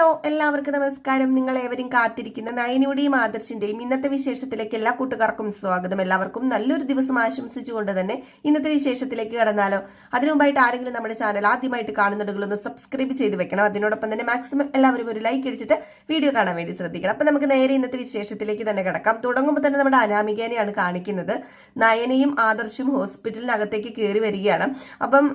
Hello എല്ലാവർക്കും നമസ്കാരം. നിങ്ങൾ ഏവരും കാത്തിരിക്കുന്ന നയനയുടെയും ആദർശിന്റെയും ഇന്നത്തെ വിശേഷത്തിലേക്ക് എല്ലാ കൂട്ടുകാർക്കും സ്വാഗതം. എല്ലാവർക്കും നല്ലൊരു ദിവസം ആശംസിച്ചുകൊണ്ട് തന്നെ ഇന്നത്തെ വിശേഷത്തിലേക്ക് കടന്നാലോ. അതിനുമുമ്പായിട്ട് ആരെങ്കിലും നമ്മുടെ ചാനൽ ആദ്യമായിട്ട് കാണുന്നുണ്ടെങ്കിൽ ഒന്ന് സബ്സ്ക്രൈബ് ചെയ്ത് വെക്കണം. അതിനോടൊപ്പം തന്നെ മാക്സിമം എല്ലാവരും ഒരു ലൈക്ക് അടിച്ചിട്ട് വീഡിയോ കാണാൻ വേണ്ടി ശ്രദ്ധിക്കണം. അപ്പം നമുക്ക് നേരെ ഇന്നത്തെ വിശേഷത്തിലേക്ക് തന്നെ കിടക്കാം. തുടങ്ങുമ്പോൾ തന്നെ നമ്മുടെ അനാമികേനെയാണ് കാണിക്കുന്നത്. നയനയും ആദർശും ഹോസ്പിറ്റലിനകത്തേക്ക് കയറി വരികയാണ്. അപ്പം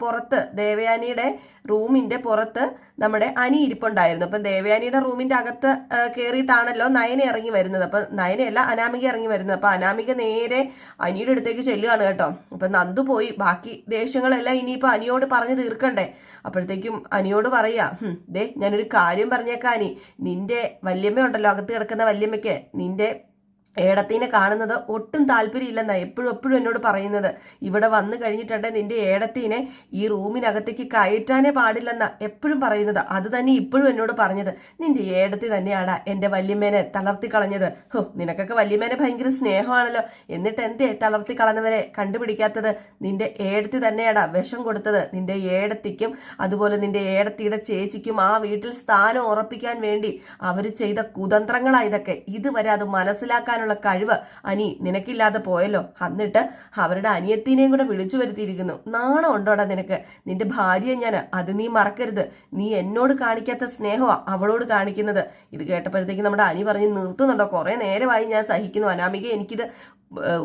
പുറത്ത് ദേവയാനിയുടെ റൂമിന്റെ പുറത്ത് നമ്മുടെ അനി ഇരിപ്പുണ്ടായിരുന്നു. അപ്പം ദേവയാനിയുടെ റൂമിന്റെ അകത്ത് കയറിയിട്ടാണല്ലോ നയന ഇറങ്ങി വരുന്നത്. അപ്പം നയനയല്ല അനാമിക ഇറങ്ങി വരുന്നത്. അപ്പം അനാമിക നേരെ അനിയുടെ അടുത്തേക്ക് ചെല്ലുകയാണ് കേട്ടോ. അപ്പം നന്ദു പോയി. ബാക്കി ദേഷ്യങ്ങളെല്ലാം ഇനിയിപ്പോൾ അനിയോട് പറഞ്ഞു തീർക്കണ്ടേ. അപ്പോഴത്തേക്കും അനിയോട് പറയാ "ഹും, ദേ ഞാനൊരു കാര്യം പറഞ്ഞേക്കാനി നിന്റെ വല്യമ്മ ഉണ്ടല്ലോ അകത്ത് കിടക്കുന്ന വല്യമ്മയ്ക്ക്. നിന്റെ ഏടത്തിനെ കാണുന്നത് ഒട്ടും താല്പര്യമില്ലെന്ന എപ്പോഴും എപ്പോഴും എന്നോട് പറയുന്നത്. ഇവിടെ വന്നു കഴിഞ്ഞിട്ടുണ്ടെ നിന്റെ ഏടത്തിനെ ഈ റൂമിനകത്തേക്ക് കയറ്റാനേ പാടില്ലെന്ന എപ്പോഴും പറയുന്നത്. അത് തന്നെ ഇപ്പോഴും എന്നോട് പറഞ്ഞത്. നിന്റെ ഏടത്തി തന്നെയാടാ എന്റെ വല്യമ്മേനെ തളർത്തി കളഞ്ഞത്. ഹോ നിനക്കൊക്കെ വല്യമ്മേനെ ഭയങ്കര സ്നേഹമാണല്ലോ. എന്നിട്ട് എന്തേ തളർത്തി കളഞ്ഞവരെ കണ്ടുപിടിക്കാത്തത്? നിന്റെ ഏടത്തി തന്നെയാടാ വിഷം കൊടുത്തത്. നിന്റെ ഏടത്തിക്കും അതുപോലെ നിന്റെ ഏടത്തിയുടെ ചേച്ചിക്കും ആ വീട്ടിൽ സ്ഥാനം ഉറപ്പിക്കാൻ വേണ്ടി അവർ ചെയ്ത കുതന്ത്രങ്ങളാ ഇതൊക്കെ. ഇതുവരെ അത് മനസ്സിലാക്കാനുള്ള കഴിവ് അനി നിനക്കില്ലാതെ പോയല്ലോ. എന്നിട്ട് അവരുടെ അനിയത്തിനെയും കൂടെ വിളിച്ചു വരുത്തിയിരിക്കുന്നു. നാണം ഉണ്ടോടാ നിനക്ക്? നിന്റെ ഭാര്യയെ ഞാൻ അത് നീ മറക്കരുത്. നീ എന്നോട് കാണിക്കാത്ത സ്നേഹമാ അവളോട് കാണിക്കുന്നത്. ഇത് കേട്ടപ്പോഴത്തേക്ക് നമ്മുടെ അനി പറഞ്ഞ് നിർത്തുന്നുണ്ടോ? കുറെ നേരമായി ഞാൻ സഹിക്കുന്നു. അനാമിക എനിക്കിത്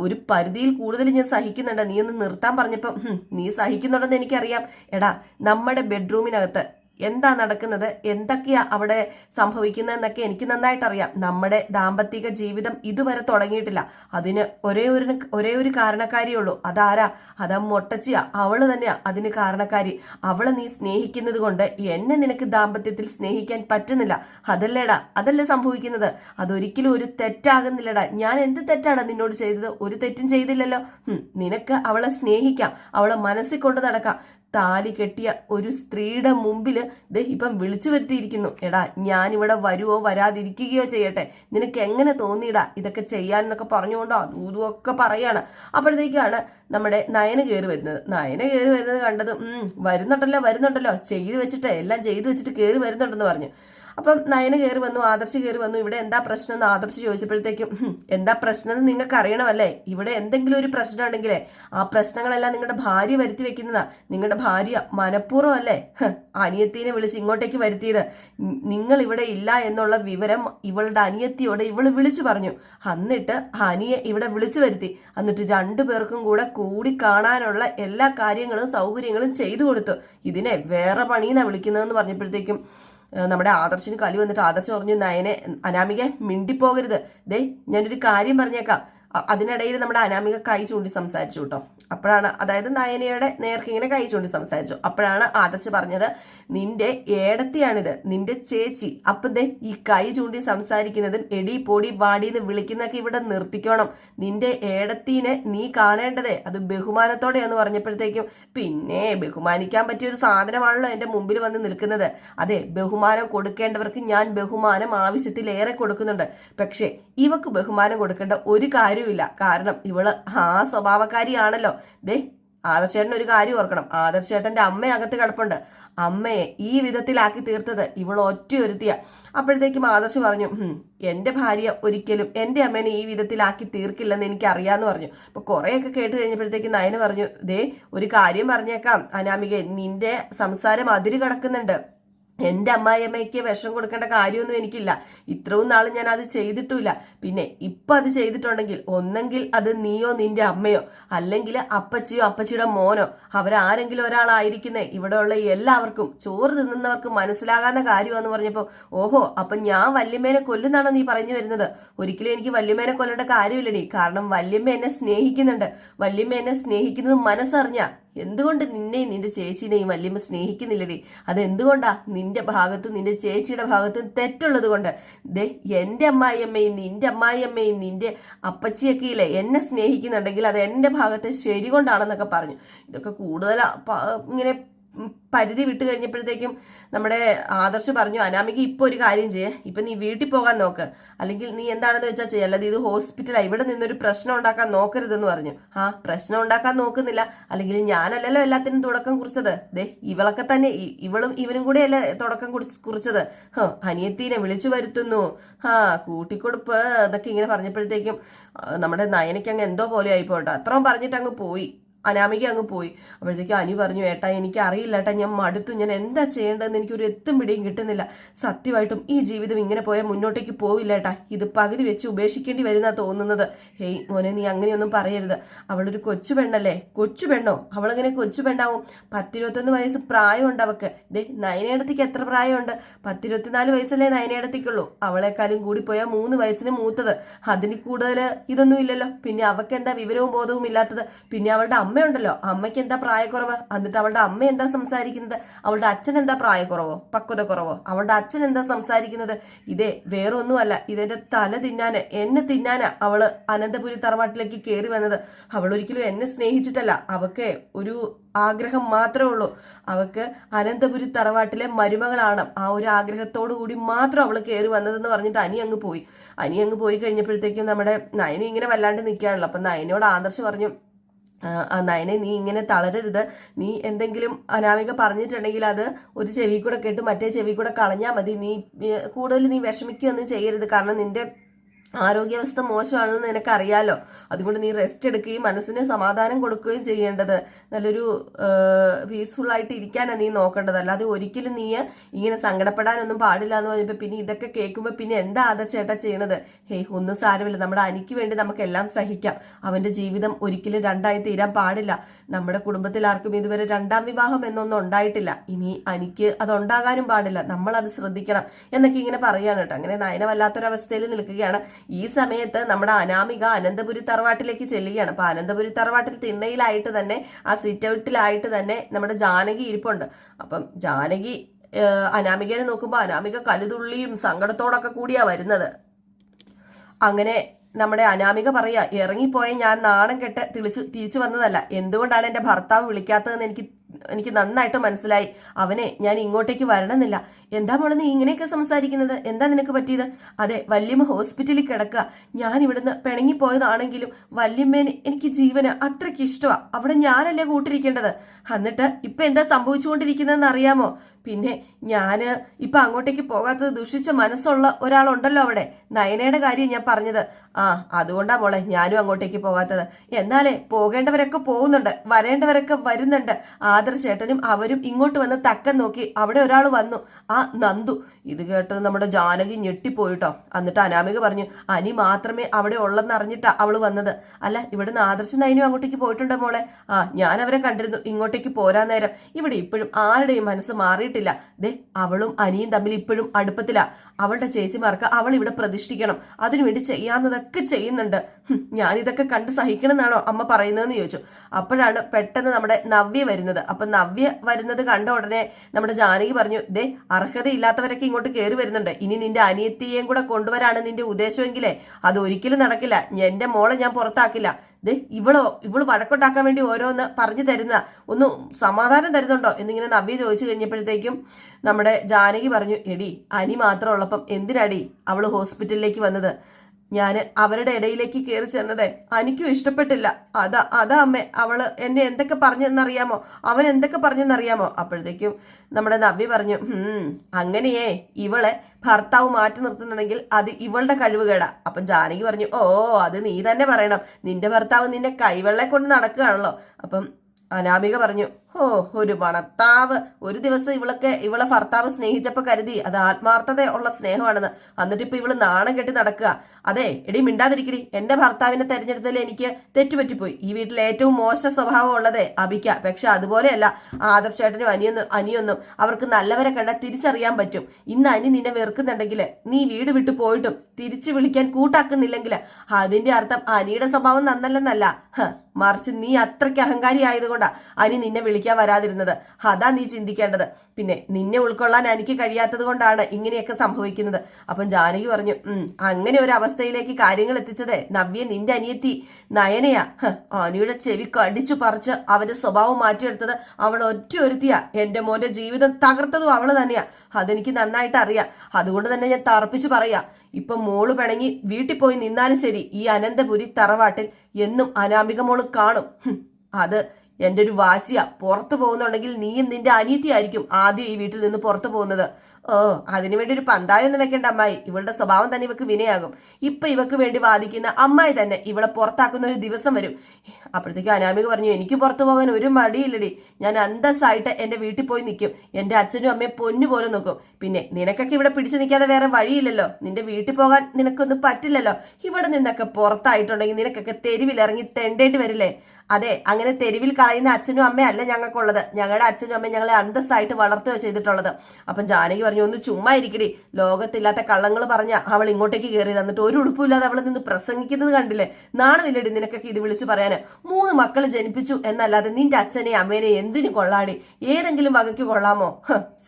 ഒരു പരിധിയിൽ കൂടുതൽ ഞാൻ സഹിക്കുന്നുണ്ട്. നീ ഒന്ന് നിർത്താൻ പറഞ്ഞപ്പം നീ സഹിക്കുന്നുണ്ടെന്ന് എനിക്കറിയാം. എടാ നമ്മുടെ ബെഡ്റൂമിനകത്ത് എന്താ നടക്കുന്നത്? എന്തൊക്കെയാ അവിടെ സംഭവിക്കുന്നതെന്നൊക്കെ എനിക്ക് നന്നായിട്ട് അറിയാം നമ്മുടെ ദാമ്പത്തിക ജീവിതം ഇതുവരെ തുടങ്ങിയിട്ടില്ല. അതിന് ഒരേ ഒരു ഒരേ ഒരു കാരണക്കാരിയേ ഉള്ളൂ. അതാരാ? അതാ മൊട്ടച്ചിയാ. അവൾ തന്നെയാ അതിന് കാരണക്കാരി. അവളെ നീ സ്നേഹിക്കുന്നത് കൊണ്ട് എന്നെ നിനക്ക് ദാമ്പത്യത്തിൽ സ്നേഹിക്കാൻ പറ്റുന്നില്ല. അതല്ലേടാ? അതല്ലേ സംഭവിക്കുന്നത്? അതൊരിക്കലും ഒരു തെറ്റാകുന്നില്ലടാ. ഞാൻ എന്ത് തെറ്റാണ് നിന്നോട് ചെയ്തത്? ഒരു തെറ്റും ചെയ്തില്ലല്ലോ. നിനക്ക് അവളെ സ്നേഹിക്കാം. അവളെ മനസ്സിൽ കൊണ്ട് നടക്കാം. താലി കെട്ടിയ ഒരു സ്ത്രീയുടെ മുമ്പിൽ ദേ ഇപ്പം വിളിച്ചു വരുത്തിയിരിക്കുന്നു. എടാ ഞാനിവിടെ വരുവോ വരാതിരിക്കുകയോ ചെയ്യട്ടെ. നിനക്ക് എങ്ങനെ തോന്നിയിടാ ഇതൊക്കെ ചെയ്യാൻ എന്നൊക്കെ പറഞ്ഞുകൊണ്ടോ അതും ഒക്കെ പറയാണ്. അപ്പോഴത്തേക്കാണ് നമ്മുടെ നയന കയറി വരുന്നത്. നയന കയറി വരുന്നത് കണ്ടത് വരുന്നുണ്ടല്ലോ വരുന്നുണ്ടല്ലോ. ചെയ്തു വെച്ചിട്ട് എല്ലാം ചെയ്തു വെച്ചിട്ട് കയറി വരുന്നുണ്ടെന്ന് പറഞ്ഞു. അപ്പം നയന കയറി വന്നു ആദർശ് കയറി വന്നു. ഇവിടെ എന്താ പ്രശ്നം എന്ന് ആദർശ് ചോദിച്ചപ്പോഴത്തേക്കും എന്താ പ്രശ്നം എന്ന് നിങ്ങൾക്ക് അറിയണമല്ലേ? ഇവിടെ എന്തെങ്കിലും ഒരു പ്രശ്നം ഉണ്ടെങ്കിലേ ആ പ്രശ്നങ്ങളെല്ലാം നിങ്ങളുടെ ഭാര്യ വരുത്തി വെക്കുന്നതാ. നിങ്ങളുടെ ഭാര്യ മനഃപൂർവം അല്ലേ? അനിയത്തിനെ വിളിച്ച് ഇങ്ങോട്ടേക്ക് വരുത്തിയത്. നിങ്ങൾ ഇവിടെ ഇല്ല എന്നുള്ള വിവരം ഇവളുടെ അനിയത്തിയോട് ഇവൾ വിളിച്ചു പറഞ്ഞു. എന്നിട്ട് അനിയെ ഇവിടെ വിളിച്ചു വരുത്തി. എന്നിട്ട് രണ്ടു പേർക്കും കൂടെ കൂടി കാണാനുള്ള എല്ലാ കാര്യങ്ങളും സൗകര്യങ്ങളും ചെയ്തു കൊടുത്തു. ഇതിനെ വേറെ പണിന്നാ വിളിക്കുന്നതെന്ന് പറഞ്ഞപ്പോഴത്തേക്കും നമ്മുടെ ആദർശിന് കലി വന്നിട്ട് ആദർശം പറഞ്ഞു നയനെ അനാമിക മിണ്ടിപ്പോകരുത്. ദേ ഞാനൊരു കാര്യം പറഞ്ഞേക്കാം. അതിനിടയിൽ നമ്മുടെ അനാമിക കൈ ചൂണ്ടി സംസാരിച്ചു കേട്ടോ അപ്പോഴാണ് അതായത് നയനയുടെ നേർക്ക് ഇങ്ങനെ കൈ ചൂണ്ടി സംസാരിച്ചു. അപ്പോഴാണ് ആദർശ് പറഞ്ഞത് നിന്റെ ഏടത്തിയാണിത് നിന്റെ ചേച്ചി. അപ്പൊ ദേ ഈ കൈ ചൂണ്ടി സംസാരിക്കുന്നതും എടി പൊടി വാടി എന്ന് വിളിക്കുന്നൊക്കെ ഇവിടെ നിർത്തിക്കണം. നിന്റെ ഏടത്തിനെ നീ കാണേണ്ടതേ അത് ബഹുമാനത്തോടെയെന്ന് പറഞ്ഞപ്പോഴത്തേക്കും പിന്നെ ബഹുമാനിക്കാൻ പറ്റിയ ഒരു സാധനമാണല്ലോ എന്റെ മുമ്പിൽ വന്ന് നിൽക്കുന്നത്. അതെ ബഹുമാനം കൊടുക്കേണ്ടവർക്ക് ഞാൻ ബഹുമാനം ആവശ്യത്തിലേറെ കൊടുക്കുന്നുണ്ട്. പക്ഷേ ഇവക്ക് ബഹുമാനം കൊടുക്കേണ്ട ഒരു കാര്യവുമില്ല കാരണം ഇവൾ ആ സ്വഭാവക്കാരിയാണല്ലോ. ദേ ആദർശേട്ടൻ ഒരു കാര്യം ഓർക്കണം. ആദർശേട്ടന്റെ അമ്മ അകത്ത് കിടപ്പുണ്ട്. അമ്മയെ ഈ വിധത്തിലാക്കി തീർത്തത് ഇവൾ ഒറ്റയൊരുത്തിയ. അപ്പോഴത്തേക്കും ആദർശ് പറഞ്ഞു എന്റെ ഭാര്യ ഒരിക്കലും എന്റെ അമ്മേനെ ഈ വിധത്തിലാക്കി തീർക്കില്ലെന്ന് എനിക്ക് അറിയാന്ന് പറഞ്ഞു. അപ്പോൾ കുറേയൊക്കെ കേട്ട് കഴിഞ്ഞപ്പോഴത്തേക്കും നയന് പറഞ്ഞു ദേ ഒരു കാര്യം പറഞ്ഞേക്കാം. അനാമിക നിന്റെ സംസാരം അതിര് കിടക്കുന്നുണ്ട്. എന്റെ അമ്മായിയമ്മയ്ക്ക് വിഷം കൊടുക്കേണ്ട കാര്യമൊന്നും എനിക്കില്ല. ഇത്രയും നാൾ ഞാൻ അത് ചെയ്തിട്ടില്ല പിന്നെ ഇപ്പം അത് ചെയ്തിട്ടുണ്ടെങ്കിൽ ഒന്നെങ്കിൽ അത് നീയോ നിന്റെ അമ്മയോ അല്ലെങ്കിൽ അപ്പച്ചിയോ അപ്പച്ചിയുടെ മോനോ അവരാരെങ്കിലും ഒരാളായിരിക്കുന്നേ. ഇവിടെയുള്ള എല്ലാവർക്കും ചോറ് തിന്നുന്നവർക്ക് മനസ്സിലാകാത്ത കാര്യമെന്ന് പറഞ്ഞപ്പോൾ ഓഹോ അപ്പം ഞാൻ വല്യമ്മേനെ കൊല്ലുന്നാണോ നീ പറഞ്ഞു വരുന്നത്? ഒരിക്കലും എനിക്ക് വല്യമ്മേനെ കൊല്ലേണ്ട കാര്യമില്ലടി. കാരണം വല്യമ്മ എന്നെ സ്നേഹിക്കുന്നുണ്ട്. വല്യമ്മ എന്നെ സ്നേഹിക്കുന്നത് മനസ്സറിഞ്ഞ. എന്തുകൊണ്ട് നിന്നെയും നിന്റെ ചേച്ചീനെയും വല്യമ്മ സ്നേഹിക്കുന്നില്ലടി? അതെന്തുകൊണ്ടാ നിന്റെ ഭാഗത്തും നിന്റെ ചേച്ചിയുടെ ഭാഗത്തും തെറ്റുള്ളത് കൊണ്ട്? ദേ എന്റെ അമ്മായിയമ്മയും നിന്റെ അമ്മായിയമ്മയും നിന്റെ അപ്പച്ചിയൊക്കെയില്ലേ എന്നെ സ്നേഹിക്കുന്നുണ്ടെങ്കിൽ അത് എന്റെ ഭാഗത്തെ ശരി കൊണ്ടാണെന്നൊക്കെ പറഞ്ഞു. ഇതൊക്കെ കൂടുതൽ ഇങ്ങനെ പരിധി വിട്ട് കഴിഞ്ഞപ്പോഴത്തേക്കും നമ്മുടെ ആദർശ് പറഞ്ഞു അനാമിക ഇപ്പോൾ ഒരു കാര്യം ചെയ്യേ. ഇപ്പം നീ വീട്ടിൽ പോകാൻ നോക്ക്. അല്ലെങ്കിൽ നീ എന്താണെന്ന് വെച്ചാൽ ചെയ്യുക അല്ലാതെ ഇത് ഹോസ്പിറ്റലാണ് ഇവിടെ നിന്നൊരു പ്രശ്നം ഉണ്ടാക്കാൻ നോക്കരുതെന്ന് പറഞ്ഞു. ആ പ്രശ്നം ഉണ്ടാക്കാൻ നോക്കുന്നില്ല. അല്ലെങ്കിൽ ഞാനല്ലല്ലോ എല്ലാത്തിനും തുടക്കം കുറിച്ചത്. ദേ ഇവളൊക്കെ തന്നെ. ഇവളും ഇവനും കൂടെയല്ലേ തുടക്കം കുറിച്ച് കുറിച്ചത്. ഹോ അനിയത്തീനെ വിളിച്ചു വരുത്തുന്നു. ആ കൂട്ടിക്കൊടുപ്പ് അതൊക്കെ ഇങ്ങനെ പറഞ്ഞപ്പോഴത്തേക്കും നമ്മുടെ നയനയ്ക്ക് അങ്ങ് എന്തോ പോലെ ആയിപ്പോട്ടോ അത്രയും പറഞ്ഞിട്ട് അങ്ങ് പോയി. അനാമിക അങ്ങ് പോയി. അപ്പോഴത്തേക്കും അനി പറഞ്ഞു ഏട്ടാ എനിക്ക് അറിയില്ല ഏട്ടാ ഞാൻ മടുത്തു. ഞാൻ എന്താ ചെയ്യേണ്ടതെന്ന് എനിക്കൊരു എത്തും പിടിയും കിട്ടുന്നില്ല. സത്യമായിട്ടും ഈ ജീവിതം ഇങ്ങനെ പോയാൽ മുന്നോട്ടേക്ക് പോവില്ല ഏട്ടാ. ഇത് പകുതി വെച്ച് ഉപേക്ഷിക്കേണ്ടി വരുന്നാ തോന്നുന്നത്. ഹേയ് മോനെ നീ അങ്ങനെയൊന്നും പറയരുത്. അവളൊരു കൊച്ചു പെണ്ണല്ലേ? കൊച്ചു പെണ്ണോ? അവളെങ്ങനെ കൊച്ചു പെണ്ണാവും? പത്തിരുപത്തൊന്ന് വയസ്സ് പ്രായമുണ്ട് അവക്ക്. ദേ നയനേടത്തേക്ക് എത്ര പ്രായമുണ്ട്? പത്തിരുപത്തിനാല് വയസ്സല്ലേ നയനേടത്തേക്കുള്ളൂ. അവളെക്കാളും കൂടി പോയാൽ മൂന്ന് വയസ്സിന് മൂത്തത്. അതിന് കൂടുതൽ ഇതൊന്നും ഇല്ലല്ലോ. പിന്നെ അവൾക്ക് എന്താ വിവരവും ബോധവും ഇല്ലാത്തത്? പിന്നെ അവളുടെ അമ്മയുണ്ടല്ലോ. അമ്മയ്ക്ക് എന്താ പ്രായക്കുറവ്? എന്നിട്ട് അവളുടെ അമ്മ എന്താ സംസാരിക്കുന്നത്? അവളുടെ അച്ഛൻ എന്താ പ്രായക്കുറവോ? പക്വത കുറവോ അവളുടെ അച്ഛൻ എന്താ സംസാരിക്കുന്നത്? ഇതേ വേറെ ഒന്നുമല്ല ഇതെന്റെ തല തിന്നാന് എന്നെ തിന്നാന് അവൾ അനന്തപുരി തറവാട്ടിലേക്ക് കയറി വന്നത്. അവൾ ഒരിക്കലും എന്നെ സ്നേഹിച്ചിട്ടല്ല. അവക്ക് ഒരു ആഗ്രഹം മാത്രമേ ഉള്ളൂ. അവക്ക് അനന്തപുരി തറവാട്ടിലെ മരുമകളാണ്. ആ ഒരു ആഗ്രഹത്തോടു കൂടി മാത്രം അവൾ കയറി വന്നതെന്ന് പറഞ്ഞിട്ട് അനി അങ്ങ് പോയി. അനി അങ്ങ് പോയി കഴിഞ്ഞപ്പോഴത്തേക്കും നമ്മുടെ നയന ഇങ്ങനെ വല്ലാണ്ട് നിൽക്കുകയാണല്ലോ. അപ്പം നയനോട് ആദർശ് പറഞ്ഞു നയനെ നീ ഇങ്ങനെ തളരരുത്. നീ എന്തെങ്കിലും അനാമിക പറഞ്ഞിട്ടുണ്ടെങ്കിൽ അത് ഒരു ചെവി കൂടെ കേട്ട് മറ്റേ ചെവി കൂടെ കളഞ്ഞാൽ മതി. നീ കൂടുതൽ നീ വിഷമിക്കുകയൊന്നും ചെയ്യരുത്. കാരണം നിന്റെ ആരോഗ്യാവസ്ഥ മോശമാണെന്ന് നിനക്കറിയാലോ? അതുകൊണ്ട് നീ റെസ്റ്റ് എടുക്കുകയും മനസ്സിന് സമാധാനം കൊടുക്കുകയും ചെയ്യേണ്ടത് നല്ലൊരു പീസ്ഫുൾ ആയിട്ട് ഇരിക്കാനാണ് നീ നോക്കേണ്ടത്. അല്ലാതെ ഒരിക്കലും നീ ഇങ്ങനെ സങ്കടപ്പെടാനൊന്നും പാടില്ല എന്ന് പറഞ്ഞപ്പോൾ പിന്നെ ഇതൊക്കെ കേൾക്കുമ്പോൾ പിന്നെ എന്താ ആദർശേട്ടാ ചെയ്യണത്? ഹേയ് ഒന്നും സാരമില്ല. നമ്മുടെ അനിക്ക് വേണ്ടി നമുക്കെല്ലാം സഹിക്കാം. അവന്റെ ജീവിതം ഒരിക്കലും രണ്ടായി തീരാൻ പാടില്ല. നമ്മുടെ കുടുംബത്തിൽ ആർക്കും ഇതുവരെ രണ്ടാം വിവാഹം എന്നൊന്നും ഉണ്ടായിട്ടില്ല. ഇനി അനിക്ക് അത് ഉണ്ടാകാനും പാടില്ല. നമ്മളത് ശ്രദ്ധിക്കണം എന്നൊക്കെ ഇങ്ങനെ പറയുകയാണ് കേട്ടോ. അങ്ങനെ നയനമല്ലാത്തൊരവസ്ഥയിൽ നിൽക്കുകയാണ്. ഈ സമയത്ത് നമ്മുടെ അനാമിക അനന്തപുരി തറവാട്ടിലേക്ക് ചെല്ലുകയാണ്. അപ്പൊ അനന്തപുരി തറവാട്ടിൽ തിണ്ണയിലായിട്ട് തന്നെ ആ സിറ്റ് ഔട്ടിലായിട്ട് തന്നെ നമ്മുടെ ജാനകി ഇരിപ്പുണ്ട്. അപ്പം ജാനകി അനാമികനെ നോക്കുമ്പോൾ അനാമിക കലുതുള്ളിയും സങ്കടത്തോടൊക്കെ കൂടിയാ വരുന്നത്. അങ്ങനെ നമ്മുടെ അനാമിക പറയാ ഇറങ്ങിപ്പോയ ഞാൻ നാണം കെട്ട് തിളിച്ചു തിരിച്ചു വന്നതല്ല. എന്തുകൊണ്ടാണ് എന്റെ ഭർത്താവ് വിളിക്കാത്തതെന്ന് എനിക്ക് എനിക്ക് നന്നായിട്ട് മനസ്സിലായി. അവനെ ഞാൻ ഇങ്ങോട്ടേക്ക് വരണമെന്നില്ല. എന്താ മോളെ നീ ഇങ്ങനെയൊക്കെ സംസാരിക്കുന്നത്? എന്താ നിനക്ക് പറ്റിയത്? അതെ വല്യമ്മ ഹോസ്പിറ്റലിൽ കിടക്കുക. ഞാൻ ഇവിടുന്ന് പിണങ്ങിപ്പോയതാണെങ്കിലും വല്യമ്മേന് എനിക്ക് ജീവന് അത്രയ്ക്ക് ഇഷ്ടമാണ് അവിടെ ഞാനല്ലേ കൂട്ടിരിക്കേണ്ടത്? എന്നിട്ട് ഇപ്പം എന്താ സംഭവിച്ചുകൊണ്ടിരിക്കുന്നതെന്ന് അറിയാമോ? പിന്നെ ഞാൻ ഇപ്പം അങ്ങോട്ടേക്ക് പോകാത്തത് ദുഷിച്ച മനസ്സുള്ള ഒരാളുണ്ടല്ലോ അവിടെ. നയനയുടെ കാര്യം ഞാൻ പറഞ്ഞത്. ആ അതുകൊണ്ടാ മോളെ ഞാനും അങ്ങോട്ടേക്ക് പോകാത്തത്. എന്നാലേ പോകേണ്ടവരൊക്കെ പോകുന്നുണ്ട്. വരേണ്ടവരൊക്കെ വരുന്നുണ്ട്. ആദർശേട്ടനും അവരും ഇങ്ങോട്ട് വന്ന് തക്കം നോക്കി അവിടെ ഒരാൾ വന്നു. ആ നന്ദു. ഇത് കേട്ടത് നമ്മുടെ ജാനകി ഞെട്ടിപ്പോയിട്ടോ. എന്നിട്ട് അനാമിക പറഞ്ഞു അനി മാത്രമേ അവിടെ ഉള്ളെന്ന് അറിഞ്ഞിട്ടാ അവൾ വന്നത്. അല്ല ഇവിടുന്ന് ആദർശ നൈനും അങ്ങോട്ടേക്ക് പോയിട്ടുണ്ടോ മോളെ? ആ ഞാൻ അവരെ കണ്ടിരുന്നു. ഇങ്ങോട്ടേക്ക് പോരാൻ നേരം. ഇവിടെ ഇപ്പോഴും ആരുടെയും മനസ്സ് മാറിയിട്ടില്ല. ദേ അവളും അനിയും തമ്മിൽ ഇപ്പോഴും അടുപ്പത്തിലാ. അവളുടെ ചേച്ചിമാർക്ക് അവൾ ഇവിടെ പ്രതിഷ്ഠിക്കണം. അതിനുവേണ്ടി ചെയ്യാവുന്നതൊക്കെ ചെയ്യുന്നുണ്ട്. ഞാനിതൊക്കെ കണ്ട് സഹിക്കണമെന്നാണോ അമ്മ പറയുന്നതെന്ന് ചോദിച്ചു. അപ്പോഴാണ് പെട്ടെന്ന് നമ്മുടെ നവ്യ വരുന്നത്. അപ്പൊ നവ്യ വരുന്നത് കണ്ട ഉടനെ നമ്മുടെ ജാനകി പറഞ്ഞു ദേ അർഹതയില്ലാത്തവരൊക്കെ ഇങ്ങോട്ട് കയറി വരുന്നുണ്ട്. ഇനി നിന്റെ അനിയത്തിയെയും കൂടെ കൊണ്ടുവരാണ് നിന്റെ ഉദ്ദേശമെങ്കിലേ. അത് ഒരിക്കലും നടക്കില്ല. എന്റെ മോളെ ഞാൻ പുറത്താക്കില്ല. ദേ ഇവളോ ഇവൾ വഴക്കുണ്ടാക്കാൻ വേണ്ടി ഓരോന്ന് പറഞ്ഞു തരുന്ന ഒന്ന് സമാധാനം തരുന്നുണ്ടോ? എന്നിങ്ങനെ നവ്യ ചോദിച്ചു കഴിഞ്ഞപ്പോഴത്തേക്കും നമ്മുടെ ജാനകി പറഞ്ഞു എടി അനി മാത്രം ഉള്ളപ്പം എന്തിനടി അവൾ ഹോസ്പിറ്റലിലേക്ക് വന്നത്? ഞാൻ അവരുടെ ഇടയിലേക്ക് കയറി ചെന്നത് എനിക്കും ഇഷ്ടപ്പെട്ടില്ല. അതാ അതാ അമ്മേ അവൾ എന്നെ എന്തൊക്കെ പറഞ്ഞെന്നറിയാമോ? അവൻ എന്തൊക്കെ പറഞ്ഞെന്നറിയാമോ? അപ്പോഴത്തേക്കും നമ്മുടെ നബി പറഞ്ഞു അങ്ങനെയേ ഇവളെ ഭർത്താവ് മാറ്റി നിർത്തുന്നുണ്ടെങ്കിൽ അത് ഇവളുടെ കഴിവുകേടാ. അപ്പം ജാനകി പറഞ്ഞു ഓ അത് നീ തന്നെ പറയണം. നിന്റെ ഭർത്താവ് നിന്നെ കൈവെള്ളെ കൊണ്ട് നടക്കുകയാണല്ലോ. അപ്പം അനാമിക പറഞ്ഞു ഓ ഒരു മണത്താവ് ഒരു ദിവസം ഇവളൊക്കെ ഇവളെ ഭർത്താവ് സ്നേഹിച്ചപ്പോ കരുതി. അത് ആത്മാർത്ഥത ഉള്ള സ്നേഹമാണെന്ന്. എന്നിട്ട് ഇപ്പൊ ഇവൾ നാണം കെട്ടി നടക്കുക. അതെ എടി മിണ്ടാതിരിക്കടി. എന്റെ ഭർത്താവിനെ തെരഞ്ഞെടുത്തതിൽ എനിക്ക് തെറ്റുപറ്റിപ്പോയി. ഈ വീട്ടിൽ ഏറ്റവും മോശ സ്വഭാവം ഉള്ളതേ അബിക്ക. പക്ഷെ അതുപോലെയല്ല ആദർശേട്ടനും അനിയൊന്നും അനിയൊന്നും അവർക്ക് നല്ലവരെ കണ്ട തിരിച്ചറിയാൻ പറ്റും. ഇന്ന് അനി നിന്നെ വെറുക്കുന്നുണ്ടെങ്കിൽ നീ വീട് വിട്ടു പോയിട്ടും തിരിച്ചു വിളിക്കാൻ കൂട്ടാക്കുന്നില്ലെങ്കിൽ അതിന്റെ അർത്ഥം അനിയുടെ സ്വഭാവം നന്നല്ലെന്നല്ല. മറിച്ച് നീ അത്രയ്ക്ക് അഹങ്കാരി ആയതുകൊണ്ടാ അനി നിന്നെ വിളിക്കുന്നത് വിളിക്കാൻ വരാതിരുന്നത്. അതാ നീ ചിന്തിക്കേണ്ടത്. പിന്നെ നിന്നെ ഉൾക്കൊള്ളാൻ എനിക്ക് കഴിയാത്തത് കൊണ്ടാണ് ഇങ്ങനെയൊക്കെ സംഭവിക്കുന്നത്. അപ്പം ജാനകി പറഞ്ഞു അങ്ങനെ ഒരു അവസ്ഥയിലേക്ക് കാര്യങ്ങൾ എത്തിച്ചത് നവ്യ നിന്റെ അനിയത്തി നയനയാ. ആനിയുടെ ചെവി കടിച്ചു പറിച്ച് അവന്റെ സ്വഭാവം മാറ്റിയെടുത്തത് അവൾ ഒറ്റ ഒരുത്തിയാ. എന്റെ മോന്റെ ജീവിതം തകർത്തതും അവൾ തന്നെയാ. അതെനിക്ക് നന്നായിട്ട് അറിയാം. അതുകൊണ്ട് തന്നെ ഞാൻ തറപ്പിച്ചു പറയാ. ഇപ്പൊ മോൾ പിണങ്ങി വീട്ടിൽ പോയി നിന്നാലും ശരി ഈ അനന്തപുരി തറവാട്ടിൽ എന്നും അനാമിക മോൾ കാണും. അത് എന്റെ ഒരു വാശിയ. പുറത്തു പോകുന്നുണ്ടെങ്കിൽ നീയും നിന്റെ അനിയത്തിയായിരിക്കും ആദ്യം ഈ വീട്ടിൽ നിന്ന് പുറത്തു പോകുന്നത്. ഓ അതിനു വേണ്ടി ഒരു പന്തായൊന്നും വെക്കേണ്ട അമ്മായി. ഇവളുടെ സ്വഭാവം തന്നെ ഇവക്ക് വിനയാകും. ഇപ്പൊ ഇവക്ക് വേണ്ടി വാദിക്കുന്ന അമ്മായി തന്നെ ഇവളെ പുറത്താക്കുന്ന ഒരു ദിവസം വരും. അപ്പോഴത്തേക്കും അനാമിക പറഞ്ഞു എനിക്ക് പുറത്തു പോകാൻ ഒരു മടിയില്ലടി. ഞാൻ അന്തസ്സായിട്ട് എന്റെ വീട്ടിൽ പോയി നിൽക്കും. എന്റെ അച്ഛനും അമ്മയും പൊന്നു പോലെ നോക്കും. പിന്നെ നിനക്കൊക്കെ ഇവിടെ പിടിച്ചു നിൽക്കാതെ വേറെ വഴിയില്ലല്ലോ. നിന്റെ വീട്ടിൽ പോകാൻ നിനക്കൊന്നും പറ്റില്ലല്ലോ. ഇവിടെ നിന്നൊക്കെ പുറത്തായിട്ടുണ്ടെങ്കിൽ നിനക്കൊക്കെ തെരുവിലിറങ്ങി തെണ്ടേണ്ടി വരില്ലേ? അതെ അങ്ങനെ തെരുവിൽ കളയുന്ന അച്ഛനും അമ്മയും അല്ല ഞങ്ങൾക്കുള്ളത്. ഞങ്ങളുടെ അച്ഛനും അമ്മയും ഞങ്ങളെ അന്തസ്സായിട്ട് വളർത്തുക ചെയ്തിട്ടുള്ളത്. അപ്പം ജാനകി പറഞ്ഞു ഒന്ന് ചുമ്മാ ഇരിക്കടി. ലോകത്തില്ലാത്ത കള്ളങ്ങൾ പറഞ്ഞ അവൾ ഇങ്ങോട്ടേക്ക് കയറി തന്നിട്ട് ഒരു ഉടുപ്പില്ലാതെ അവൾ നിന്ന് പ്രസംഗിക്കുന്നത് കണ്ടില്ലേ? നാണമില്ലടി നിനക്കൊക്കെ ഇത് വിളിച്ചു പറയാന്. മൂന്ന് മക്കൾ ജനിപ്പിച്ചു എന്നല്ലാതെ നിന്റെ അച്ഛനെ അമ്മേനെ എന്തിനു കൊള്ളാടി? ഏതെങ്കിലും വകയ്ക്ക് കൊള്ളാമോ?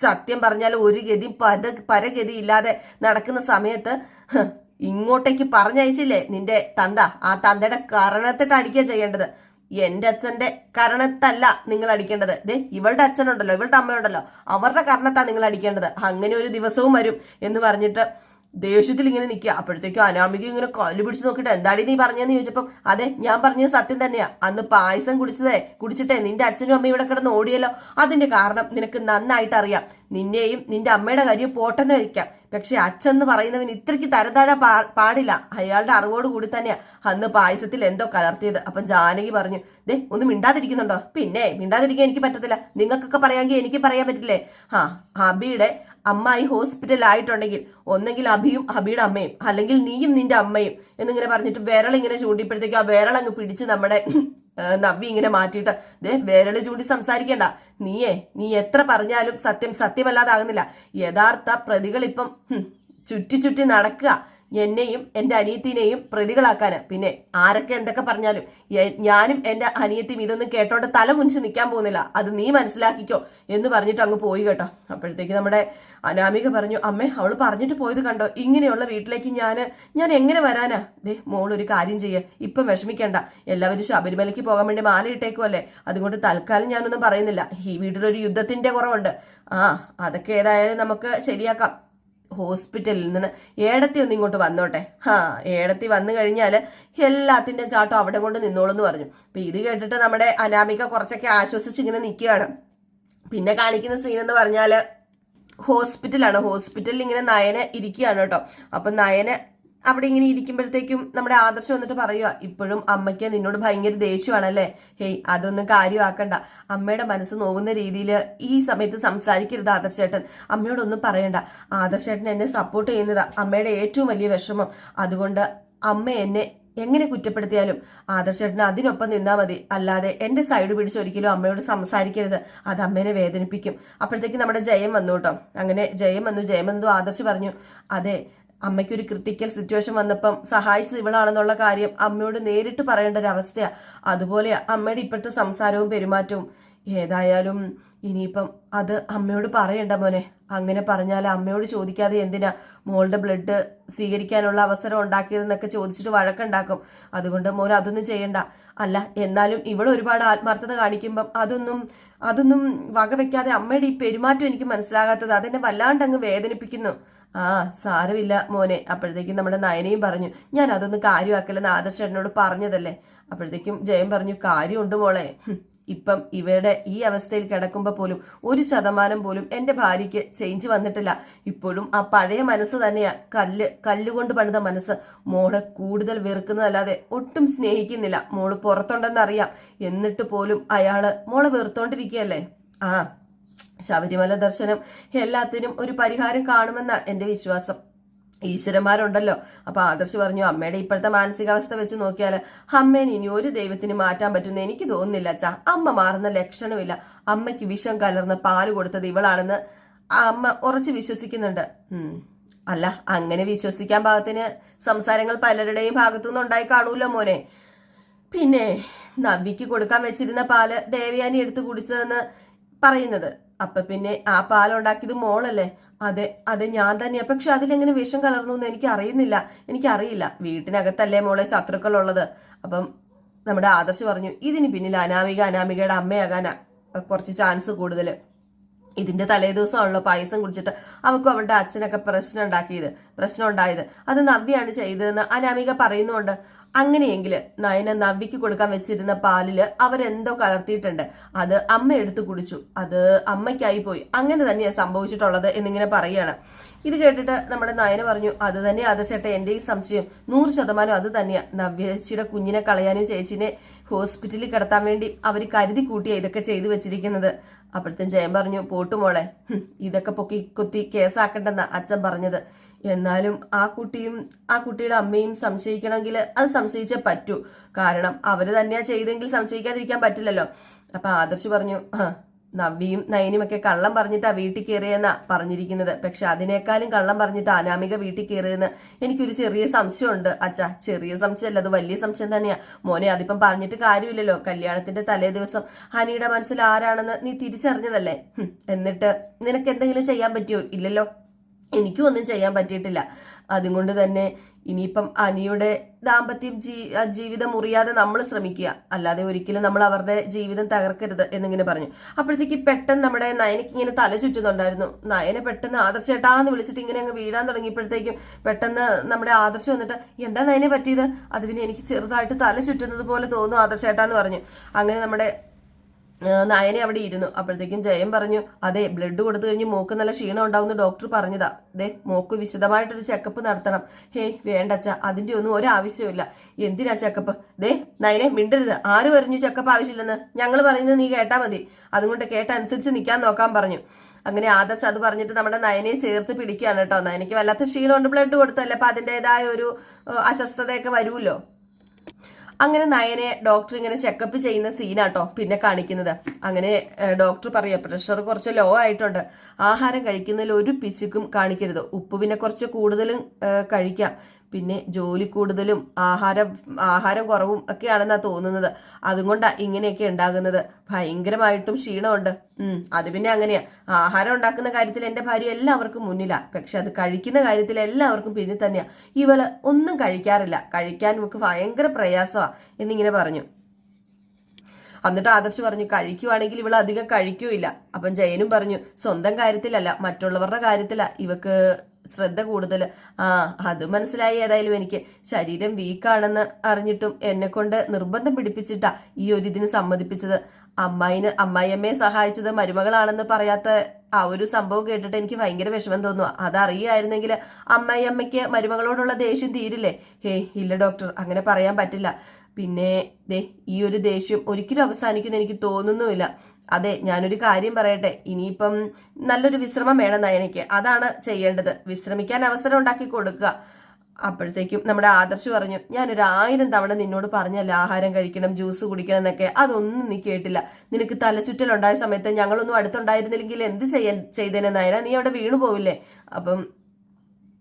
സത്യം പറഞ്ഞാൽ ഒരു ഗതി പത പരഗതി ഇല്ലാതെ നടക്കുന്ന സമയത്ത് ഇങ്ങോട്ടേക്ക് പറഞ്ഞയച്ചില്ലേ നിന്റെ തന്ത? ആ തന്തയുടെ കരണത്തിട്ട് അടിക്കുക ചെയ്യേണ്ടത്. എന്റെ അച്ഛന്റെ കാരണത്തല്ല നിങ്ങൾ അടിക്കേണ്ടത്. ദേ ഇവളുടെ അച്ഛനുണ്ടല്ലോ ഇവളുടെ അമ്മയുണ്ടല്ലോ. അവരുടെ കാരണത്താ നിങ്ങൾ അടിക്കേണ്ടത്. അങ്ങനെ ഒരു ദിവസവും വരും എന്ന് പറഞ്ഞിട്ട് ദേഷ്യത്തിൽ ഇങ്ങനെ നിൽക്കുക. അപ്പോഴത്തേക്കും അനാമിക ഇങ്ങനെ കല്ല് പിടിച്ച് നോക്കിയിട്ട് എന്താടി നീ പറഞ്ഞതെന്ന് ചോദിച്ചപ്പം അതെ ഞാൻ പറഞ്ഞത് സത്യം തന്നെയാ. അന്ന് പായസം കുടിച്ചതേ കുടിച്ചിട്ടേ നിന്റെ അച്ഛനും അമ്മയും ഇവിടെ കിടന്ന് ഓടിയല്ലോ. അതിന്റെ കാരണം നിനക്ക് നന്നായിട്ട് അറിയാം. നിന്നെയും നിന്റെ അമ്മയുടെ കാര്യം പോട്ടെന്ന് വയ്ക്കാം പക്ഷെ അച്ഛൻ എന്ന് പറയുന്നവൻ ഇത്രയ്ക്ക് തരതാഴ പാടില്ല. അയാളുടെ അറിവോട് കൂടി തന്നെയാ. അന്ന് പായസത്തിൽ എന്തോ കലർത്തിയത്. അപ്പം ജാനകി പറഞ്ഞു ദേ ഒന്ന് മിണ്ടാതിരിക്കുന്നുണ്ടോ? പിന്നെ മിണ്ടാതിരിക്കാൻ എനിക്ക് പറ്റത്തില്ല. നിങ്ങൾക്കൊക്കെ പറയാമെങ്കിൽ എനിക്ക് പറയാൻ പറ്റില്ലേ? ആ അബിയുടെ അമ്മായി ഹോസ്പിറ്റലായിട്ടുണ്ടെങ്കിൽ ഒന്നെങ്കിൽ അഭിയും അഭിയുടെ അമ്മയും അല്ലെങ്കിൽ നീയും നിന്റെ അമ്മയും എന്നിങ്ങനെ പറഞ്ഞിട്ട് വിരളിങ്ങനെ ചൂണ്ടിയപ്പോഴത്തേക്ക് ആ വിരളങ്ങ് പിടിച്ച് നമ്മുടെ നവ്വി ഇങ്ങനെ മാറ്റിയിട്ട് ദേ വിരൽ ചൂണ്ടി സംസാരിക്കണ്ട. നീയേ നീ എത്ര പറഞ്ഞാലും സത്യം സത്യമല്ലാതാകുന്നില്ല. യഥാർത്ഥ പ്രതികൾ ഇപ്പം ചുറ്റി ചുറ്റി നടക്കുക. എന്നെയും എന്റെ അനിയത്തിനെയും പ്രതികളാക്കാൻ പിന്നെ ആരൊക്കെ എന്തൊക്കെ പറഞ്ഞാലും ഞാനും എന്റെ അനിയത്തിയും ഇതൊന്നും കേട്ടോണ്ട് തല കുനിച്ച് നിൽക്കാൻ പോകുന്നില്ല. അത് നീ മനസ്സിലാക്കിക്കോ എന്ന് പറഞ്ഞിട്ട് അങ്ങ് പോയി കേട്ടോ. അപ്പോഴത്തേക്ക് നമ്മുടെ അനാമിക പറഞ്ഞു അമ്മേ അവൾ പറഞ്ഞിട്ട് പോയത് കണ്ടോ? ഇങ്ങനെയുള്ള വീട്ടിലേക്ക് ഞാൻ ഞാൻ എങ്ങനെ വരാനാ? ദേ മോൾ ഒരു കാര്യം ചെയ്യുക ഇപ്പം വിഷമിക്കണ്ട. എല്ലാവരും ശബരിമലയ്ക്ക് പോകാൻ വേണ്ടി മാല ഇട്ടേക്കുമല്ലേ അതുകൊണ്ട് തൽക്കാലം ഞാനൊന്നും പറയുന്നില്ല. ഈ വീട്ടിലൊരു യുദ്ധത്തിന്റെ കുറവുണ്ട്. ആ അതൊക്കെ ഏതായാലും നമുക്ക് ശരിയാക്കാം. ഹോസ്പിറ്റലിൽ നിന്ന് ഏടത്തി ഒന്ന് ഇങ്ങോട്ട് വന്നോട്ടെ. ഹാ ഏടത്തി വന്നു കഴിഞ്ഞാൽ എല്ലാത്തിന്റെ ചാട്ടം അവിടെ കൊണ്ട് നിന്നോളെന്ന് പറഞ്ഞു. അപ്പം ഇത് കേട്ടിട്ട് നമ്മുടെ അനാമിക കുറച്ചൊക്കെ ആശ്വസിച്ച് ഇങ്ങനെ നിൽക്കുകയാണ്. പിന്നെ കാണിക്കുന്ന സീൻ എന്ന് പറഞ്ഞാൽ ഹോസ്പിറ്റലാണ്. ഹോസ്പിറ്റലിൽ ഇങ്ങനെ നയനെ ഇരിക്കുകയാണ് കേട്ടോ. അപ്പം നയന അവിടെ ഇങ്ങനെ ഇരിക്കുമ്പോഴത്തേക്കും നമ്മുടെ ആദർശം വന്നിട്ട് പറയുക ഇപ്പോഴും അമ്മയ്ക്ക് നിന്നോട് ഭയങ്കര ദേഷ്യമാണല്ലേ? ഹേയ് അതൊന്നും കാര്യമാക്കണ്ട. അമ്മയുടെ മനസ്സ് നോവുന്ന രീതിയിൽ ഈ സമയത്ത് സംസാരിക്കരുത് ആദർശേട്ടൻ. അമ്മയോടൊന്നും പറയണ്ട. ആദർശേട്ടൻ എന്നെ സപ്പോർട്ട് ചെയ്യുന്നതാ. അമ്മയുടെ ഏറ്റവും വലിയ വിഷമം. അതുകൊണ്ട് അമ്മ എന്നെ എങ്ങനെ കുറ്റപ്പെടുത്തിയാലും ആദർശേട്ടന് അതിനൊപ്പം നിന്നാൽ മതി. അല്ലാതെ എന്റെ സൈഡ് പിടിച്ച് ഒരിക്കലും അമ്മയോട് സംസാരിക്കരുത്. അത് അമ്മേനെ വേദനിപ്പിക്കും. അപ്പോഴത്തേക്ക് നമ്മുടെ ജയം വന്നു കേട്ടോ. അങ്ങനെ ജയം വന്നു. ജയം വന്നു ആദർശ് പറഞ്ഞു അതെ അമ്മയ്ക്കൊരു ക്രിട്ടിക്കൽ സിറ്റുവേഷൻ വന്നപ്പം സഹായിച്ചത് ഇവളാണെന്നുള്ള കാര്യം അമ്മയോട് നേരിട്ട് പറയേണ്ട ഒരു അവസ്ഥയാണ് അതുപോലെ അമ്മയുടെ ഇപ്പോഴത്തെ സംസാരവും പെരുമാറ്റവും. ഏതായാലും ഇനിയിപ്പം അത് അമ്മയോട് പറയണ്ട മോനെ. അങ്ങനെ പറഞ്ഞാൽ അമ്മയോട് ചോദിക്കാതെ എന്തിനാ മോളുടെ ബ്ലഡ് സ്വീകരിക്കാനുള്ള അവസരം ഉണ്ടാക്കിയതെന്നൊക്കെ ചോദിച്ചിട്ട് വഴക്കുണ്ടാക്കും. അതുകൊണ്ട് മോൻ അതൊന്നും ചെയ്യണ്ട. അല്ല എന്നാലും ഇവൾ ഒരുപാട് ആത്മാർത്ഥത കാണിക്കുമ്പം അതൊന്നും അതൊന്നും വകവെക്കാതെ അമ്മയുടെ ഈ പെരുമാറ്റം എനിക്ക് മനസ്സിലാകാത്തത് അതെന്നെ വല്ലാണ്ട് അങ്ങ് വേദനിപ്പിക്കുന്നു. ആ സാരമില്ല മോനെ. അപ്പോഴത്തേക്കും നമ്മുടെ നയനയും പറഞ്ഞു ഞാൻ അതൊന്നും കാര്യമാക്കല്ലെന്ന് ആദർശേട്ടനോട് പറഞ്ഞതല്ലേ? അപ്പോഴത്തേക്കും ജയം പറഞ്ഞു കാര്യമുണ്ട് മോളെ. ഇപ്പം ഇവരുടെ ഈ അവസ്ഥയിൽ കിടക്കുമ്പോൾ പോലും ഒരു ശതമാനം പോലും എന്റെ ഭാര്യയ്ക്ക് ചേഞ്ച് വന്നിട്ടില്ല. ഇപ്പോഴും ആ പഴയ മനസ്സ് തന്നെയാ. കല്ല് കല്ലുകൊണ്ട് പണിത മനസ്സ്. മോളെ കൂടുതൽ വെറുക്കുന്നതല്ലാതെ ഒട്ടും സ്നേഹിക്കുന്നില്ല. മോൾ പുറത്തുണ്ടെന്നറിയാം. എന്നിട്ട് പോലും അയാൾ മോളെ വെറുത്തോണ്ടിരിക്കുകയല്ലേ? ആ ശബരിമല ദർശനം എല്ലാത്തിനും ഒരു പരിഹാരം കാണുമെന്ന എന്റെ വിശ്വാസം. ഈശ്വരന്മാരുണ്ടല്ലോ. അപ്പൊ ആദർശ് പറഞ്ഞു അമ്മയുടെ ഇപ്പോഴത്തെ മാനസികാവസ്ഥ വെച്ച് നോക്കിയാൽ അമ്മേനെ ഇനി ഒരു ദൈവത്തിന് മാറ്റാൻ പറ്റുന്ന എനിക്ക് തോന്നുന്നില്ല അച്ഛാ. അമ്മ മാറുന്ന ലക്ഷണമില്ല. അമ്മയ്ക്ക് വിഷം കലർന്ന പാൽ കൊടുത്തത് ഇവളാണെന്ന് അമ്മ ഉറച്ചു വിശ്വസിക്കുന്നുണ്ട്. അല്ല അങ്ങനെ വിശ്വസിക്കാൻ ഭാഗത്തിന് സംസാരങ്ങൾ പലരുടെയും ഭാഗത്തുനിന്ന് ഉണ്ടായി കാണൂല്ലോ മോനെ. പിന്നെ നവ്യക്ക് കൊടുക്കാൻ വെച്ചിരുന്ന പാൽ ദേവയാനി എടുത്തു കുടിച്ചതെന്ന് പറയുന്നത്. അപ്പൊ പിന്നെ ആ പാലുണ്ടാക്കിയത് മോളല്ലേ? അതെ അതെ ഞാൻ തന്നെയാ പക്ഷെ അതിലെങ്ങനെ വിഷം കലർന്നു എന്ന് എനിക്ക് അറിയുന്നില്ല എനിക്കറിയില്ല. വീട്ടിനകത്തല്ലേ മോളെ ശത്രുക്കളുള്ളത്? അപ്പം നമ്മുടെ ആദർശ് പറഞ്ഞു ഇതിന് പിന്നിൽ അനാമിക അനാമികയുടെ അമ്മയാകാനാ. കുറച്ച് ചാൻസ് കൂടുതൽ. ഇതിന്റെ തലേ ദിവസമാണല്ലോ പായസം കുടിച്ചിട്ട് അവക്കും അവളുടെ അച്ഛനൊക്കെ പ്രശ്നം ഉണ്ടാക്കിയത്. പ്രശ്നം ഉണ്ടായത്. അത് നവ്യാണ് ചെയ്തതെന്ന് അനാമിക പറയുന്നുണ്ട്. അങ്ങനെയെങ്കിൽ നയന നവ്വിക്ക് കൊടുക്കാൻ വെച്ചിരുന്ന പാലിൽ അവരെന്തോ കലർത്തിയിട്ടുണ്ട്. അത് അമ്മ എടുത്തു കുടിച്ചു. അത് അമ്മയ്ക്കായി പോയി. അങ്ങനെ തന്നെയാണ് സംഭവിച്ചിട്ടുള്ളത് എന്നിങ്ങനെ പറയുകയാണ്. ഇത് കേട്ടിട്ട് നമ്മുടെ നയന പറഞ്ഞു അത് തന്നെ ആദർശേട്ട എന്റെ ഈ സംശയം. നൂറ് ശതമാനം അത് തന്നെയാണ് നവ്യച്ചിയുടെ കുഞ്ഞിനെ കളയാനും ചേച്ചിനെ ഹോസ്പിറ്റലിൽ കിടത്താൻ വേണ്ടി അവർ കരുതി കൂട്ടിയ ഇതൊക്കെ ചെയ്തു വെച്ചിരിക്കുന്നത്. അപ്പോഴത്തെ ജയൻ പറഞ്ഞു പോട്ടുമോളെ ഇതൊക്കെ പൊക്കി കുത്തി കേസാക്കണ്ടെന്ന അച്ഛൻ പറഞ്ഞത്. എന്നാലും ആ കുട്ടിയും ആ കുട്ടിയുടെ അമ്മയും സംശയിക്കണമെങ്കിൽ അത് സംശയിച്ചേ പറ്റൂ. കാരണം അവർ തന്നെയാ ചെയ്തെങ്കിൽ സംശയിക്കാതിരിക്കാൻ പറ്റില്ലല്ലോ. അപ്പൊ ആദർശ് പറഞ്ഞു നവ്യയും നയനും ഒക്കെ കള്ളം പറഞ്ഞിട്ടാ വീട്ടിൽ കയറിയെന്നാ പറഞ്ഞിരിക്കുന്നത്. പക്ഷെ അതിനേക്കാളും കള്ളം പറഞ്ഞിട്ട് അനാമിക വീട്ടിൽ കയറിയെന്ന് എനിക്കൊരു ചെറിയ സംശയമുണ്ട്. അച്ഛാ ചെറിയ സംശയമല്ല അത് വലിയ സംശയം തന്നെയാ. മോനെ അതിപ്പം പറഞ്ഞിട്ട് കാര്യമില്ലല്ലോ. കല്യാണത്തിന്റെ തലേ ദിവസം ഹനിയുടെ മനസ്സിൽ ആരാണെന്ന് നീ തിരിച്ചറിഞ്ഞതല്ലേ? എന്നിട്ട് നിനക്ക് എന്തെങ്കിലും ചെയ്യാൻ പറ്റിയോ? ഇല്ലല്ലോ? എനിക്കും ഒന്നും ചെയ്യാൻ പറ്റിയിട്ടില്ല. അതുകൊണ്ട് തന്നെ ഇനിയിപ്പം അനിയുടെ ദാമ്പത്യ ജീ ജീവിതം മുറിയാതെ നമ്മൾ ശ്രമിക്കുക. അല്ലാതെ ഒരിക്കലും നമ്മൾ അവരുടെ ജീവിതം തകർക്കരുത് എന്നിങ്ങനെ പറഞ്ഞു. അപ്പോഴത്തേക്ക് പെട്ടെന്ന് നമ്മുടെ നയനക്ക് ഇങ്ങനെ തല ചുറ്റുന്നുണ്ടായിരുന്നു. നയനെ പെട്ടെന്ന് ആദർശ ചേട്ടാന്ന് വിളിച്ചിട്ട് ഇങ്ങനെ അങ്ങ് വീഴാൻ തുടങ്ങിയപ്പോഴത്തേക്കും പെട്ടെന്ന് നമ്മുടെ ആദർശം വന്നിട്ട് എന്താ നയനെ പറ്റിയത്? അത് പിന്നെ എനിക്ക് ചെറുതായിട്ട് തല ചുറ്റുന്നത് പോലെ തോന്നുന്നു ആദർശേട്ടാന്ന് പറഞ്ഞു. അങ്ങനെ നമ്മുടെ നയനെ അവിടെ ഇരുന്നു. അപ്പോഴത്തേക്കും ജയം പറഞ്ഞു അതെ ബ്ലഡ് കൊടുത്തു കഴിഞ്ഞ് മൂക്ക് നല്ല ക്ഷീണം ഉണ്ടാവുമെന്ന് ഡോക്ടർ പറഞ്ഞതാ. ദേ മൂക്ക് വിശദമായിട്ടൊരു ചെക്കപ്പ് നടത്തണം. ഹേയ് വേണ്ടച്ച അതിന്റെ ഒന്നും ഒരാവശ്യമില്ല എന്തിനാ ചെക്കപ്പ് ദേ നയനെ മിണ്ടരുത്. ആര് പറഞ്ഞു ചെക്കപ്പ് ആവശ്യമില്ലെന്ന്? ഞങ്ങൾ പറയുന്നത് നീ കേട്ടാ മതി. അതുകൊണ്ട് കേട്ടനുസരിച്ച് നിൽക്കാൻ നോക്കാൻ പറഞ്ഞു. അങ്ങനെ ആദർശ് അത് പറഞ്ഞിട്ട് നമ്മുടെ നയനെ ചേർത്ത് പിടിക്കുകയാണ് കേട്ടോ. നയനയ്ക്ക് വല്ലാത്ത ക്ഷീണമുണ്ട് ബ്ലഡ് കൊടുത്തല്ലേ അപ്പൊ അതിന്റെതായ ഒരു അസ്വസ്ഥതയൊക്കെ വരുമല്ലോ. അങ്ങനെ നയനെ ഡോക്ടർ ഇങ്ങനെ ചെക്കപ്പ് ചെയ്യുന്ന സീനാട്ടോ പിന്നെ കാണിക്കുന്നത്. അങ്ങനെ ഡോക്ടർ പറയുക പ്രഷർ കുറച്ച് ലോ ആയിട്ടുണ്ട്. ആഹാരം കഴിക്കുന്നതിൽ ഒരു പിശുക്കും കാണിക്കരുത്. ഉപ്പ് പിന്നെ കുറച്ച് കൂടുതലും കഴിക്കാം. പിന്നെ ജോലി കൂടുതലും ആഹാരം ആഹാരം കുറവും ഒക്കെയാണെന്നാണ് തോന്നുന്നത്. അതുകൊണ്ടാണ് ഇങ്ങനെയൊക്കെ ഉണ്ടാകുന്നത്. ഭയങ്കരമായിട്ടും ക്ഷീണമുണ്ട്. അത് പിന്നെ അങ്ങനെയാ. ആഹാരം ഉണ്ടാക്കുന്ന കാര്യത്തിൽ എന്റെ ഭാര്യ എല്ലാവർക്കും മുന്നിലാ. പക്ഷെ അത് കഴിക്കുന്ന കാര്യത്തിൽ എല്ലാവർക്കും പിന്നിൽ തന്നെയാ. ഇവൾ ഒന്നും കഴിക്കാറില്ല. കഴിക്കാൻ നമുക്ക് ഭയങ്കര പ്രയാസമാ എന്നിങ്ങനെ പറഞ്ഞു. എന്നിട്ട് ആദർശ് പറഞ്ഞു കഴിക്കുവാണെങ്കിൽ ഇവൾ അധികം കഴിക്കൂല അപ്പം ജയനും പറഞ്ഞു സ്വന്തം കാര്യത്തിലല്ല മറ്റുള്ളവരുടെ കാര്യത്തിലാ ഇവക്ക് ശ്രദ്ധ കൂടുതൽ. ആ അത് മനസ്സിലായി ഏതായാലും എനിക്ക്. ശരീരം വീക്കാണെന്ന് അറിഞ്ഞിട്ടും എന്നെ കൊണ്ട് നിർബന്ധം പിടിപ്പിച്ചിട്ടാ ഈ ഒരു ഇതിന് സമ്മതിപ്പിച്ചത്. അമ്മായിന് അമ്മായിയമ്മയെ സഹായിച്ചത് മരുമകളാണെന്ന് പറയാത്ത ആ ഒരു സംഭവം കേട്ടിട്ട് എനിക്ക് ഭയങ്കര വിഷമം തോന്നുക അതറിയായിരുന്നെങ്കിൽ അമ്മായിയമ്മയ്ക്ക് മരുമകളോടുള്ള ദേഷ്യം തീരില്ലേ? ഹേ ഇല്ല ഡോക്ടർ അങ്ങനെ പറയാൻ പറ്റില്ല. പിന്നെ ദേ ഈ ഒരു ദേഷ്യം ഒരിക്കലും അവസാനിക്കുന്ന എനിക്ക് തോന്നുന്നുമില്ല. അതെ ഞാനൊരു കാര്യം പറയട്ടെ. ഇനിയിപ്പം നല്ലൊരു വിശ്രമം വേണം നയനയ്ക്ക്. അതാണ് ചെയ്യേണ്ടത്. വിശ്രമിക്കാൻ അവസരം ഉണ്ടാക്കി കൊടുക്കുക. അപ്പോഴത്തേക്കും നമ്മുടെ ആദർശ് പറഞ്ഞു ഞാനൊരു ആയിരം തവണ നിന്നോട് പറഞ്ഞല്ല ആഹാരം കഴിക്കണം ജ്യൂസ് കുടിക്കണം എന്നൊക്കെ. അതൊന്നും നീ കേട്ടില്ല. നിനക്ക് തലചുറ്റലുണ്ടായ സമയത്ത് ഞങ്ങളൊന്നും അടുത്തുണ്ടായിരുന്നില്ലെങ്കിൽ എന്ത് ചെയ്യാൻ ചെയ്തേനെ നയന? നീ അവിടെ വീണു പോവില്ലേ അപ്പം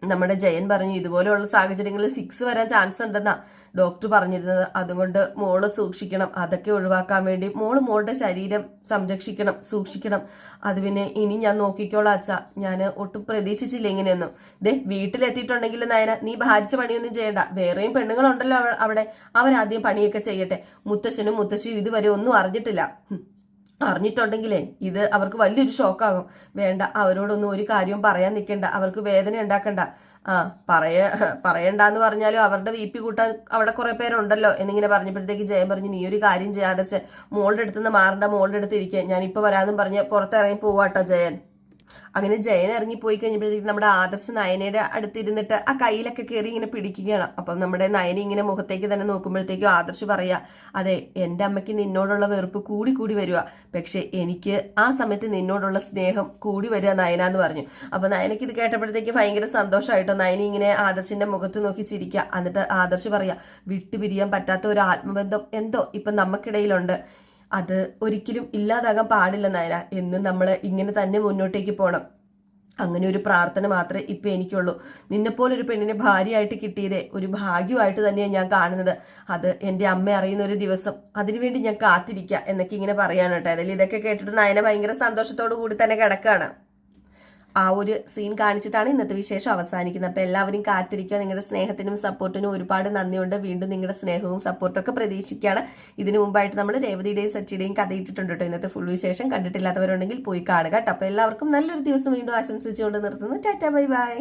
നമ്മുടെ ജയൻ പറഞ്ഞു ഇതുപോലെയുള്ള സാഹചര്യങ്ങളിൽ ഫിക്സ് വരാൻ ചാൻസ് ഉണ്ടെന്നാ ഡോക്ടർ പറഞ്ഞിരുന്നത്. അതുകൊണ്ട് മോൾ സൂക്ഷിക്കണം. അതൊക്കെ ഒഴിവാക്കാൻ വേണ്ടി മോൾ മോളുടെ ശരീരം സംരക്ഷിക്കണം സൂക്ഷിക്കണം. അത് പിന്നെ ഇനി ഞാൻ നോക്കിക്കോളാം അച്ഛ. ഞാൻ ഒട്ടും പ്രതീക്ഷിച്ചില്ല ഇങ്ങനെയൊന്നും. ദേ വീട്ടിലെത്തിയിട്ടുണ്ടെങ്കിൽ നയന നീ ഭാരിച്ച പണിയൊന്നും ചെയ്യണ്ട. വേറെയും പെണ്ണുങ്ങളുണ്ടല്ലോ അവ- അവിടെ. അവരാദ്യം പണിയൊക്കെ ചെയ്യട്ടെ. മുത്തശ്ശനും മുത്തശ്ശിയും ഇതുവരെ ഒന്നും അറിഞ്ഞിട്ടില്ല. അറിഞ്ഞിട്ടുണ്ടെങ്കിലേ ഇത് അവർക്ക് വലിയൊരു ഷോക്കാകും. വേണ്ട അവരോടൊന്നും ഒരു കാര്യവും പറയാൻ നിൽക്കണ്ട അവർക്ക് വേദന ഉണ്ടാക്കണ്ട. ആ പറയ പറയണ്ടെന്ന് പറഞ്ഞാലും അവരുടെ വി പി കൂട്ടാൻ അവിടെ കുറേ പേരുണ്ടല്ലോ എന്നിങ്ങനെ പറഞ്ഞപ്പോഴത്തേക്ക് ജയം പറഞ്ഞു നീ ഒരു കാര്യം ചെയ്യാതെ മോളുടെ അടുത്ത് നിന്ന് മാറണ്ട മോളുടെ അടുത്ത് ഇരിക്കുക ഞാനിപ്പോൾ വരാമെന്നും പറഞ്ഞ് പുറത്തിറങ്ങി പോവാട്ടോ ജയൻ. അങ്ങനെ ജയൻ ഇറങ്ങി പോയി കഴിഞ്ഞപ്പോഴത്തേക്ക് നമ്മുടെ ആദർശ നയനയുടെ അടുത്തിരുന്നിട്ട് ആ കയ്യിലൊക്കെ കയറി ഇങ്ങനെ പിടിക്കുകയാണ്. അപ്പം നമ്മുടെ നയന ഇങ്ങനെ മുഖത്തേക്ക് തന്നെ നോക്കുമ്പോഴത്തേക്കും ആദർശ് പറയാ അതെ എന്റെ അമ്മയ്ക്ക് നിന്നോടുള്ള വെറുപ്പ് കൂടി കൂടി വരിക. പക്ഷെ എനിക്ക് ആ സമയത്ത് നിന്നോടുള്ള സ്നേഹം കൂടി വരിക നയന എന്ന് പറഞ്ഞു. അപ്പം നയനയ്ക്ക് ഇത് കേട്ടപ്പോഴത്തേക്ക് ഭയങ്കര സന്തോഷമായിട്ടോ? നയന ഇങ്ങനെ ആദർശിന്റെ മുഖത്ത് നോക്കി ചിരിക്കുക എന്നിട്ട് ആദർശ് പറയുക വിട്ടുപിരിയാൻ പറ്റാത്ത ഒരു ആത്മബന്ധം എന്തോ ഇപ്പം നമുക്കിടയിലുണ്ട് അത് ഒരിക്കലും ഇല്ലാതാകാൻ പാടില്ല നായന എന്ന് നമ്മൾ ഇങ്ങനെ തന്നെ മുന്നോട്ടേക്ക് പോകണം അങ്ങനെ ഒരു പ്രാർത്ഥന മാത്രമേ ഇപ്പം എനിക്കുള്ളൂ. നിന്നെപ്പോലെ ഒരു പെണ്ണിനെ ഭാര്യയായിട്ട് കിട്ടിയതേ ഒരു ഭാഗ്യമായിട്ട് തന്നെയാണ് ഞാൻ കാണുന്നത്. അത് എന്റെ അമ്മ അറിയുന്ന ഒരു ദിവസം അതിനുവേണ്ടി ഞാൻ കാത്തിരിക്കുക എന്നൊക്കെ ഇങ്ങനെ പറയാനോട്ടെ അതിൽ ഇതൊക്കെ കേട്ടിട്ട് നയന ഭയങ്കര സന്തോഷത്തോടു കൂടി തന്നെ കിടക്കുകയാണ് ആ ഒരു സീൻ കാണിച്ചിട്ടാണ് ഇന്നത്തെ വിശേഷം അവസാനിക്കുന്നത്. അപ്പോൾ എല്ലാവരും കാത്തിരിക്കുക. നിങ്ങളുടെ സ്നേഹത്തിനും സപ്പോർട്ടിനും ഒരുപാട് നന്ദിയുണ്ട്. വീണ്ടും നിങ്ങളുടെ സ്നേഹവും സപ്പോർട്ടും ഒക്കെ പ്രതീക്ഷിക്കുകയാണ്. ഇതിനു മുമ്പായിട്ട് നമ്മൾ രേവതിയുടെയും സച്ചിയുടെയും കഥ ഇട്ടിട്ടുണ്ട് കേട്ടോ. ഇന്നത്തെ ഫുൾ വിശേഷം കണ്ടിട്ടില്ലാത്തവരുണ്ടെങ്കിൽ പോയി കാണുക കേട്ടോ. അപ്പോൾ എല്ലാവർക്കും നല്ലൊരു ദിവസം വീണ്ടും ആശംസിച്ചുകൊണ്ട് നിർത്തുന്നു. Tata bye bye.